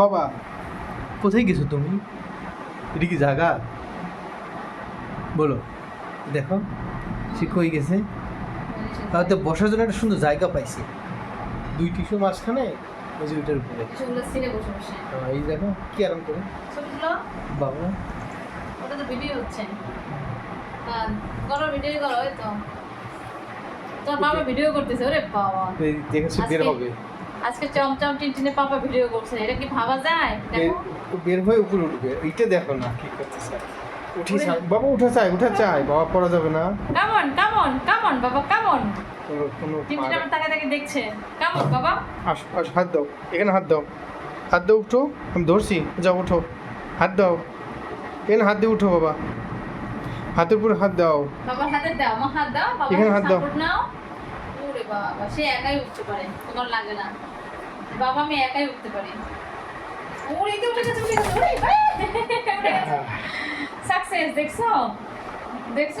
বাবা কোথায় গেছো তুমি? এটা কি জায়গা বলো দেখো সে কই গেছে? তাহলে বসার জন্য একটা সুন্দর জায়গা পাইছি। দুই টিস্যু মাঝখানে ওই যে ওইটার উপরে। এই দেখো কি আরাম করে। বাবা। ওটা তো ভিডিও হচ্ছে। হ্যাঁ করো ভিডিও করো তো। তোর বাবা ভিডিও করতেছে ওরে বাবা। দেখেছি বের হবে। আজকে চমচম টিনটিনে পাপা ভিডিও করছে এটা কি ভাবা যায়? দেখো। বের- হয়ে উপরে উঠবে এইটা দেখো না কি করতেছে উঠি। বাবা উঠা চাই উঠা চাই বাবা পড়া যাবে না। Come on come on come on বাবা কামন টিনটিনে আমার তাকে তাকে দেখছে। কামন বাবা। আস আস হাত দাও এখানে হাত দাও। হাত দাও উঠো আমি ধরছি যাও উঠো। হাত দাও। এখানে হাত দিয়ে উঠো বাবা। হাতের উপরে হাত দাও। বাবার হাতে দাও হাত দাও বাবা এখানে হাত দাও। বাবা সে একাই উঠতে পারে তোমার লাগে না। বাবা আমি একাই উঠতে পারি। ওরে তো উঠে গেছে উঠে গেছে সাকসেস দেখছ? দেখছ?